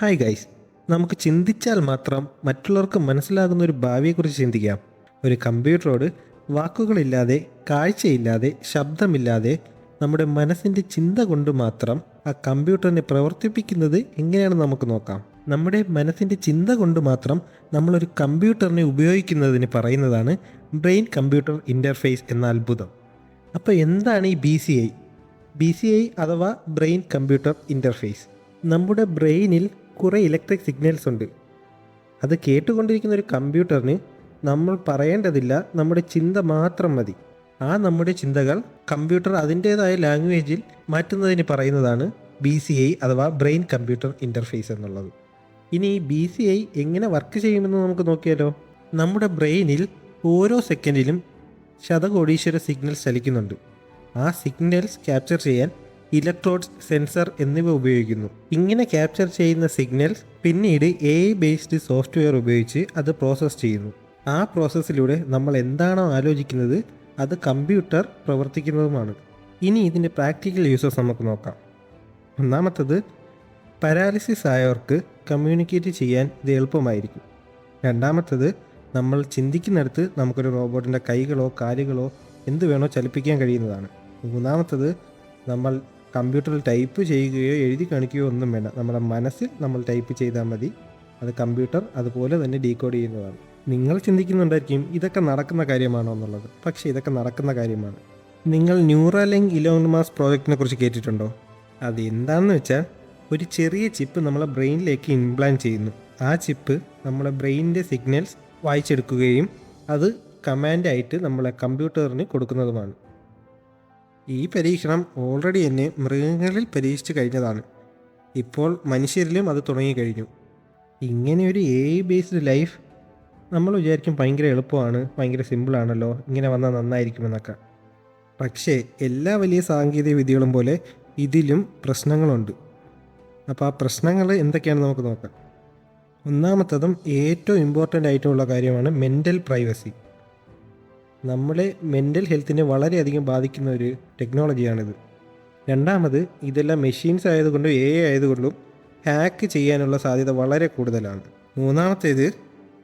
Hi guys നമുക്ക് ചിന്തിച്ചാൽ മാത്രം മറ്റുള്ളവർക്ക് മനസ്സിലാകുന്ന ഒരു ഭാവിയെക്കുറിച്ച് ചിന്തിക്കാം. ഒരു കമ്പ്യൂട്ടറോട് വാക്കുകളില്ലാതെ കാഴ്ചയില്ലാതെ ശബ്ദമില്ലാതെ നമ്മുടെ മനസ്സിന്റെ ചിന്ത കൊണ്ട് മാത്രം ആ കമ്പ്യൂട്ടറിനെ പ്രവർത്തിപ്പിക്കുന്നത് എങ്ങനെയാണെന്ന് നമുക്ക് നോക്കാം. നമ്മുടെ മനസ്സിന്റെ ചിന്ത കൊണ്ട് മാത്രം നമ്മളൊരു കമ്പ്യൂട്ടറിനെ ഉപയോഗിക്കുന്നതിന് പറയുന്നതാണ് ബ്രെയിൻ കമ്പ്യൂട്ടർ ഇന്റർഫേസ് എന്ന അത്ഭുതം. അപ്പോൾ എന്താണ് ഈ B C I? B C I അഥവാ ബ്രെയിൻ കമ്പ്യൂട്ടർ ഇന്റർഫേസ് നമ്മുടെ ബ്രെയിനിൽ കുറേ ഇലക്ട്രിക് സിഗ്നൽസ് ഉണ്ട്. അത് കേട്ടുകൊണ്ടിരിക്കുന്ന ഒരു കമ്പ്യൂട്ടറിന് നമ്മൾ പറയേണ്ടതില്ല നമ്മുടെ ചിന്ത മാത്രം മതി. ആ നമ്മുടെ ചിന്തകൾ കമ്പ്യൂട്ടർ അതിന്റേതായ ലാംഗ്വേജിൽ മാറ്റുന്നതിന് പറയുന്നതാണ് ബി സി ഐ അഥവാ ബ്രെയിൻ കമ്പ്യൂട്ടർ ഇന്റർഫേസ് എന്നുള്ളത്. ഇനി ബി സി ഐ എങ്ങനെ വർക്ക് ചെയ്യുമെന്ന് നമുക്ക് നോക്കിയാലോ. നമ്മുടെ ബ്രെയിനിൽ ഓരോ സെക്കൻഡിലും ശതകോടീശ്വര സിഗ്നൽസ് ചലിക്കുന്നുണ്ട്. ആ സിഗ്നൽസ് ക്യാപ്ചർ ചെയ്യാൻ ഇലക്ട്രോഡ്സ് സെൻസർ എന്നിവ ഉപയോഗിക്കുന്നു. ഇങ്ങനെ ക്യാപ്ചർ ചെയ്യുന്ന സിഗ്നൽസ് പിന്നീട് എ ബേസ്ഡ് സോഫ്റ്റ്വെയർ ഉപയോഗിച്ച് അത് പ്രോസസ്സ് ചെയ്യുന്നു. ആ പ്രോസസ്സിലൂടെ നമ്മൾ എന്താണോ ആലോചിക്കുന്നത് അത് കമ്പ്യൂട്ടർ പ്രവർത്തിക്കുന്നതുമാണ്. ഇനി ഇതിന്റെ പ്രാക്ടിക്കൽ യൂസസ് നമുക്ക് നോക്കാം. ഒന്നാമത്തത് പാരാലിസിസ് ആയവർക്ക് കമ്മ്യൂണിക്കേറ്റ് ചെയ്യാൻ ഇത് എളുപ്പമായിരിക്കും. രണ്ടാമത്തത് നമ്മൾ ചിന്തിക്കുന്നിടത്ത് നമുക്കൊരു റോബോട്ടിന്റെ കൈകളോ കാലുകളോ എന്ത് വേണോ ചലിപ്പിക്കാൻ കഴിയുന്നതാണ്. മൂന്നാമത്തത് നമ്മൾ കമ്പ്യൂട്ടറിൽ ടൈപ്പ് ചെയ്യുകയോ എഴുതി കാണിക്കുകയോ ഒന്നും വേണ്ട. നമ്മുടെ മനസ്സിൽ നമ്മൾ ടൈപ്പ് ചെയ്താൽ മതി. അത് കമ്പ്യൂട്ടർ അതുപോലെ തന്നെ ഡീകോഡ് ചെയ്യുന്നതാണ്. നിങ്ങൾ ചിന്തിക്കുന്നുണ്ടായിരിക്കും ഇതൊക്കെ നടക്കുന്ന കാര്യമാണോ എന്നുള്ളത്. പക്ഷേ ഇതൊക്കെ നടക്കുന്ന കാര്യമാണ്. നിങ്ങൾ ന്യൂറാലിങ്ക് ഇലോൺ മാസ് പ്രോജക്റ്റിനെ കുറിച്ച് കേട്ടിട്ടുണ്ടോ? അത് എന്താണെന്ന് വെച്ചാൽ ഒരു ചെറിയ ചിപ്പ് നമ്മളെ ബ്രെയിനിലേക്ക് ഇംപ്ലാന്റ് ചെയ്യുന്നു. ആ ചിപ്പ് നമ്മളെ ബ്രെയിനിന്റെ സിഗ്നൽസ് വായിച്ചെടുക്കുകയും അത് കമാൻഡായിട്ട് നമ്മളെ കമ്പ്യൂട്ടറിന് കൊടുക്കുന്നതുമാണ്. ഈ പരീക്ഷണം ഓൾറെഡി എന്നെ മൃഗങ്ങളിൽ പരീക്ഷിച്ചു കഴിഞ്ഞതാണ്. ഇപ്പോൾ മനുഷ്യരിലും അത് തുടങ്ങിക്കഴിഞ്ഞു. ഇങ്ങനെയൊരു എ ഐ ബേസ്ഡ് ലൈഫ് നമ്മൾ വിചാരിക്കും ഭയങ്കര എളുപ്പമാണ് ഭയങ്കര സിമ്പിളാണല്ലോ ഇങ്ങനെ വന്നാൽ നന്നായിരിക്കുമെന്നൊക്കെ പക്ഷേ എല്ലാ വലിയ സാങ്കേതിക വിദ്യകളും പോലെ ഇതിലും പ്രശ്നങ്ങളുണ്ട്. അപ്പോൾ ആ പ്രശ്നങ്ങൾ എന്തൊക്കെയാണ് നമുക്ക് നോക്കാം. ഒന്നാമത്തതും ഏറ്റവും ഇമ്പോർട്ടന്റ് ആയിട്ടുള്ള കാര്യമാണ് മെന്റൽ പ്രൈവസി നമ്മളെ മെന്റൽ ഹെൽത്തിനെ വളരെയധികം ബാധിക്കുന്ന ഒരു ടെക്നോളജിയാണിത് രണ്ടാമത് ഇതെല്ലാം മെഷീൻസ് ആയതുകൊണ്ടും എ ഐ ആയതുകൊണ്ടും ഹാക്ക് ചെയ്യാനുള്ള സാധ്യത വളരെ കൂടുതലാണ്. മൂന്നാമത്തേത്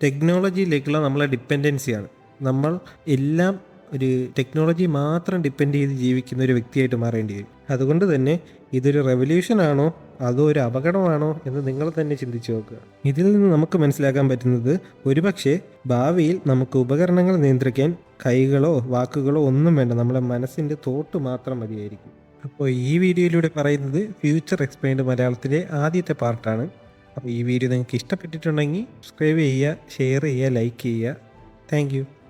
ടെക്നോളജിയിലേക്കുള്ള നമ്മളെ ഡിപ്പെൻഡൻസിയാണ് നമ്മൾ എല്ലാം ഒരു ടെക്നോളജി മാത്രം ഡിപ്പെൻഡ് ചെയ്ത് ജീവിക്കുന്ന ഒരു വ്യക്തിയായിട്ട് മാറേണ്ടി വരും. അതുകൊണ്ട് തന്നെ ഇതൊരു റെവല്യൂഷൻ ആണോ? അതോ ഒരു അപകടമാണോ എന്ന് നിങ്ങൾ തന്നെ ചിന്തിച്ചു നോക്കുക. ഇതിൽ നിന്ന് നമുക്ക് മനസ്സിലാക്കാൻ പറ്റുന്നത് ഒരുപക്ഷെ ഭാവിയിൽ നമുക്ക് ഉപകരണങ്ങൾ നിയന്ത്രിക്കാൻ കൈകളോ വാക്കുകളോ ഒന്നും വേണ്ട. നമ്മുടെ മനസ്സിന്റെ തോട്ട് മാത്രം മതിയായിരിക്കും. അപ്പോൾ ഈ വീഡിയോയിലൂടെ പറയുന്നത് ഫ്യൂച്ചർ എക്സ്പ്ലെയിൻഡ് മലയാളത്തിലെ ആദ്യത്തെ പാർട്ടാണ്. അപ്പോൾ ഈ വീഡിയോ നിങ്ങൾക്ക് ഇഷ്ടപ്പെട്ടിട്ടുണ്ടെങ്കിൽ സബ്സ്ക്രൈബ് ചെയ്യുക ഷെയർ ചെയ്യുക ലൈക്ക് ചെയ്യുക. താങ്ക്